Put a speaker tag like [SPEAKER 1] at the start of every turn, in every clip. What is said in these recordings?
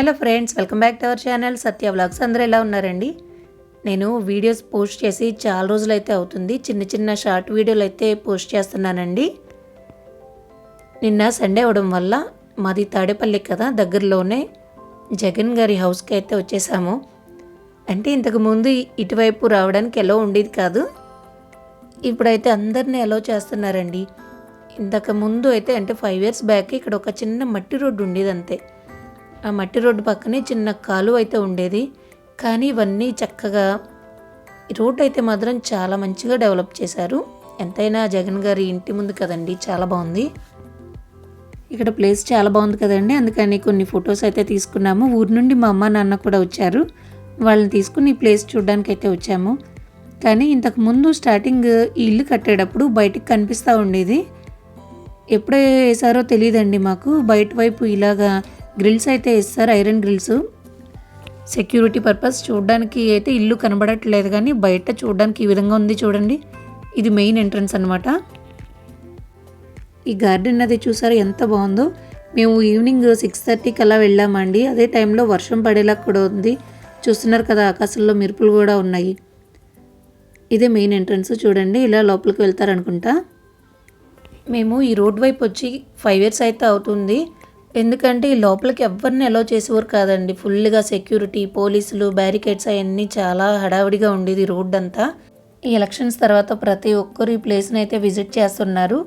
[SPEAKER 1] Hello friends welcome back to our channel. Satya vlogs. అందరూ ఎలా ఉన్నారండి? నేను వీడియోస్ పోస్ట్ చేసి చాలా రోజులు అయితే అవుతుంది. చిన్న చిన్న షార్ట్ వీడియోలు అయితే పోస్ట్ చేస్తున్నానండి. నిన్న సండే అవడం వల్ల మాది తాడేపల్లి కదా దగ్గరలోనే జగన్ గారి హౌస్కి అయితే వచ్చేసాము. అంటే ఇంతకు ముందు ఇటువైపు రావడానికి ఎలా ఉండేది కాదు. ఇప్పుడైతే అందరినీ అలో చేస్తున్నారండి. ఇంతకు ముందు అయితే అంటే ఫైవ్ ఇయర్స్ బ్యాక్ ఇక్కడ ఒక చిన్న మట్టి రోడ్డు ఉండేది అంతే ఆ మట్టి రోడ్డు పక్కనే చిన్న కాలువ అయితే ఉండేది. కానీ ఇవన్నీ చక్కగా రోడ్ అయితే మాత్రం చాలా మంచిగా డెవలప్ చేశారు. ఎంతైనా జగన్ గారి ఇంటి ముందు కదండి చాలా బాగుంది. ఇక్కడ ప్లేస్ చాలా బాగుంది కదండి. అందుకని కొన్ని ఫొటోస్ అయితే తీసుకున్నాము. ఊరి నుండి మా అమ్మ నాన్న కూడా వచ్చారు. వాళ్ళని తీసుకుని ఈ ప్లేస్ చూడడానికి అయితే వచ్చాము. కానీ ఇంతకు ముందు స్టార్టింగ్ ఈ ఇల్లు కట్టేటప్పుడు బయటికి కనిపిస్తూ ఉండేది. ఎప్పుడే వేసారో తెలియదండి మాకు. బయట వైపు ఇలాగా గ్రిల్స్ అయితే ఇస్తారు ఐరన్ గ్రిల్స్. సెక్యూరిటీ పర్పస్ చూడడానికి అయితే ఇల్లు కనబడట్లేదు కానీ బయట చూడడానికి ఈ విధంగా ఉంది చూడండి. ఇది మెయిన్ ఎంట్రన్స్ అనమాట ఈ గార్డెన్ అది చూసారు ఎంత బాగుందో. మేము ఈవినింగ్ సిక్స్ థర్టీకి అలా వెళ్ళామండి. అదే టైంలో వర్షం పడేలా కూడా ఉంది. చూస్తున్నారు కదా ఆకాశంలో మెరుపులు కూడా ఉన్నాయి. ఇదే మెయిన్ ఎంట్రన్స్ చూడండి ఇలా లోపలికి వెళ్తారనుకుంటా. మేము ఈ రోడ్ వైపు వచ్చి ఫైవ్ ఇయర్స్ అయితే అవుతుంది. ఎందుకంటే ఈ లోపలికి ఎవరిని అలో చేసేవారు కాదండి. ఫుల్గా సెక్యూరిటీ పోలీసులు బ్యారికేడ్స్ అవన్నీ చాలా హడావిడిగా ఉండేది రోడ్ అంతా. ఈ ఎలక్షన్స్ తర్వాత ప్రతి ఒక్కరు ఈ ప్లేస్ని అయితే విజిట్ చేస్తున్నారు.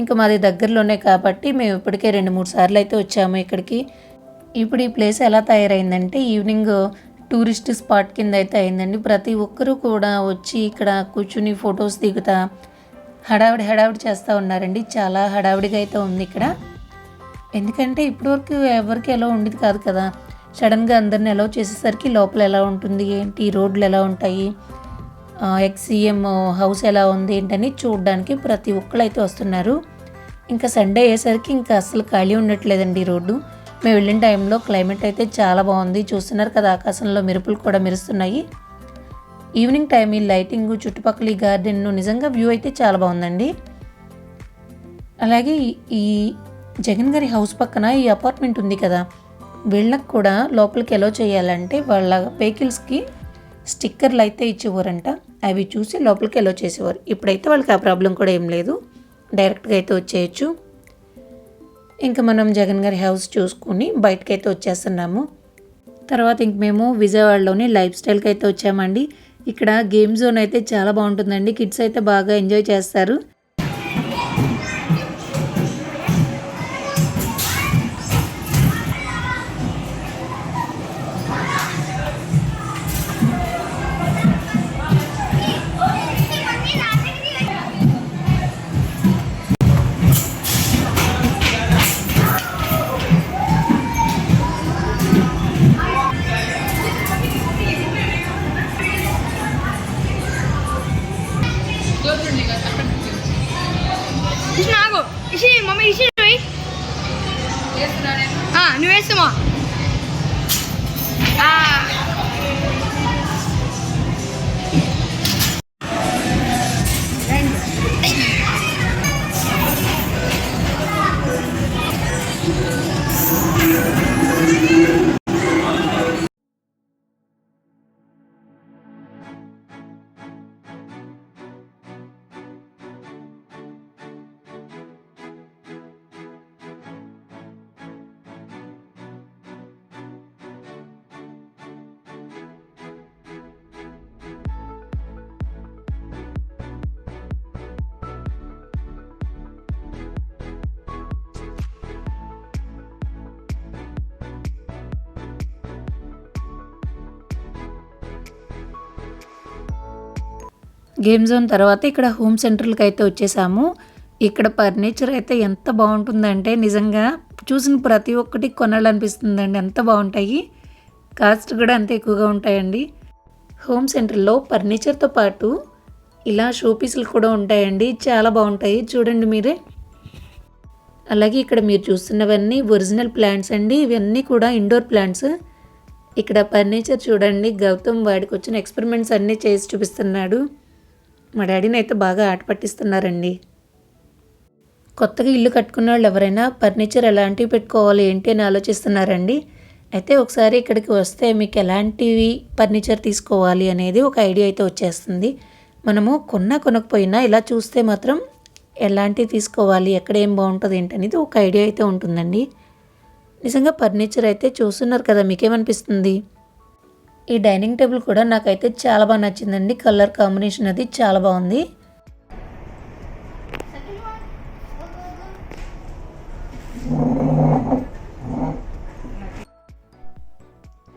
[SPEAKER 1] ఇంకా మాది దగ్గరలోనే కాబట్టి మేము ఇప్పటికే రెండు మూడు సార్లు అయితే వచ్చాము ఇక్కడికి. ఇప్పుడు ఈ ప్లేస్ ఎలా తయారైందంటే ఈవినింగ్ టూరిస్ట్ స్పాట్ కింద అయితే అయిందండి. ప్రతి ఒక్కరూ కూడా వచ్చి ఇక్కడ కూర్చుని ఫొటోస్ దిగుతా హడావిడి హడావిడి చేస్తూ ఉన్నారండి. చాలా హడావిడిగా అయితే ఉంది ఇక్కడ. ఎందుకంటే ఇప్పటివరకు ఎవరికి ఎలా ఉండేది కాదు కదా. సడన్గా అందరిని ఎలా చేసేసరికి లోపల ఎలా ఉంటుంది ఏంటి రోడ్లు ఎలా ఉంటాయి ఎక్స్సీఎం హౌస్ ఎలా ఉంది ఏంటని చూడడానికి ప్రతి ఒక్కరు అయితే వస్తున్నారు. ఇంకా సండే అయ్యేసరికి ఇంకా అసలు ఖాళీ ఉండట్లేదండి రోడ్డు. మేము వెళ్ళిన టైంలో క్లైమేట్ అయితే చాలా బాగుంది. చూస్తున్నారు కదా ఆకాశంలో మెరుపులు కూడా మెరుస్తున్నాయి. ఈవినింగ్ టైం ఈ లైటింగ్ చుట్టుపక్కల ఈ గార్డెన్ నిజంగా వ్యూ అయితే చాలా బాగుందండి. అలాగే ఈ జగన్ గారి హౌస్ పక్కన ఈ అపార్ట్మెంట్ ఉంది కదా. వీళ్ళకి కూడా లోపలికి ఎలా చేయాలంటే వాళ్ళ వెహికల్స్కి స్టిక్కర్లు అయితే ఇచ్చేవారంట. అవి చూసి లోపలికి ఎలా చేసేవారు. ఇప్పుడైతే వాళ్ళకి ఆ ప్రాబ్లం కూడా ఏం లేదు. డైరెక్ట్గా అయితే వచ్చేయచ్చు. ఇంకా మనం జగన్ గారి హౌస్ చూసుకుని బయటకైతే వచ్చేస్తున్నాము. తర్వాత ఇంక మేము విజయవాడలోని లైఫ్ స్టైల్కి అయితే వచ్చామండి. ఇక్కడ గేమ్ జోన్ అయితే చాలా బాగుంటుందండి. కిడ్స్ అయితే బాగా ఎంజాయ్ చేస్తారు.
[SPEAKER 2] ఇచ్చిన ఆగు. ఇసి మమ్మీ ఇసి నువ్వు. నువ్వు వేస్తామా గేమ్ జోన్ తర్వాత ఇక్కడ హోమ్ సెంటర్లకు అయితే వచ్చేసాము. ఇక్కడ ఫర్నిచర్ అయితే ఎంత బాగుంటుందంటే నిజంగా చూసిన ప్రతి ఒక్కటి కొనాలనిపిస్తుందండి. ఎంత బాగుంటాయి. కాస్ట్ కూడా అంత ఎక్కువగా ఉంటాయండి. హోమ్ సెంటర్లో ఫర్నిచర్తో పాటు ఇలా షోపీసులు కూడా ఉంటాయండి. చాలా బాగుంటాయి. చూడండి మీరే. అలాగే ఇక్కడ మీరు చూస్తున్నవన్నీ ఒరిజినల్ ప్లాంట్స్ అండి. ఇవన్నీ కూడా ఇండోర్ ప్లాంట్స్. ఇక్కడ ఫర్నిచర్ చూడండి. గౌతమ్ వాడికి వచ్చిన ఎక్స్పెరిమెంట్స్ అన్నీ చేసి చూపిస్తున్నాడు. మా డాడీని అయితే బాగా ఆట పట్టిస్తున్నారండి. కొత్తగా ఇల్లు కట్టుకున్న వాళ్ళు ఎవరైనా ఫర్నిచర్ ఎలాంటివి పెట్టుకోవాలి ఏంటి అని ఆలోచిస్తున్నారండి.
[SPEAKER 1] అయితే ఒకసారి ఇక్కడికి వస్తే మీకు ఎలాంటివి ఫర్నిచర్ తీసుకోవాలి అనేది ఒక ఐడియా అయితే వచ్చేస్తుంది. మనము కొన్నా కొనకపోయినా ఇలా చూస్తే మాత్రం ఎలాంటివి తీసుకోవాలి ఎక్కడ ఏం బాగుంటుంది ఏంటనేది ఒక ఐడియా అయితే ఉంటుందండి. నిజంగా ఫర్నిచర్ అయితే చూస్తున్నారు కదా మీకేమనిపిస్తుంది? ఈ డైనింగ్ టేబుల్ కూడా నాకైతే చాలా బాగా నచ్చిందండి. కలర్ కాంబినేషన్ అది చాలా బాగుంది.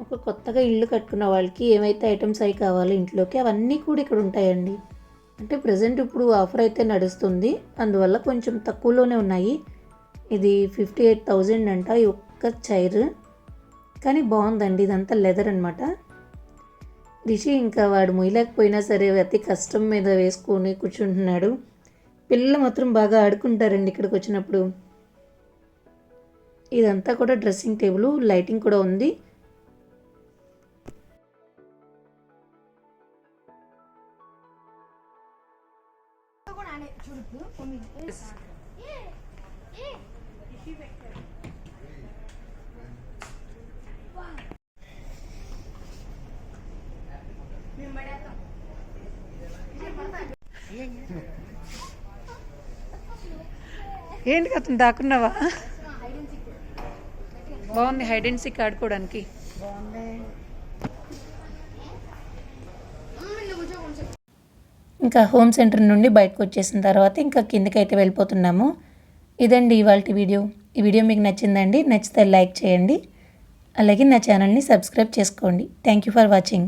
[SPEAKER 2] ఒక కొత్తగా ఇల్లు కట్టుకున్న వాళ్ళకి ఏమైతే ఐటమ్స్ అవి కావాలో ఇంట్లోకి అవన్నీ కూడా ఇక్కడ ఉంటాయండి. అంటే ప్రజెంట్ ఇప్పుడు ఆఫర్ అయితే నడుస్తుంది. అందువల్ల కొంచెం తక్కువలోనే ఉన్నాయి. ఇది ఫిఫ్టీ ఎయిట్ థౌజండ్ అంట ఈ ఒక్క చైర్. కానీ బాగుందండి. ఇదంతా లెదర్ అనమాట రిషి ఇంకా వాడు మొయ్యలేకపోయినా సరే అతి కష్టం మీద వేసుకొని కూర్చుంటున్నాడు. పిల్లలు మాత్రం బాగా ఆడుకుంటారండి ఇక్కడికి వచ్చినప్పుడు. ఇదంతా కూడా డ్రెస్సింగ్ టేబుల్ లైటింగ్ కూడా ఉంది.
[SPEAKER 1] ఏంటి అతను దాక్కున్నావా? బాగుంది హైడ్ అండ్ సిక్ ఆడుకోవడానికి. ఇంకా హోమ్ సెంటర్ నుండి బయటకు వచ్చేసిన తర్వాత ఇంకా కిందకి అయితే వెళ్ళిపోతున్నాము. ఇదండి ఇవాళ వీడియో. ఈ వీడియో మీకు నచ్చిందండి నచ్చితే లైక్ చేయండి. అలాగే నా ఛానల్ని సబ్స్క్రైబ్ చేసుకోండి. Thank you for watching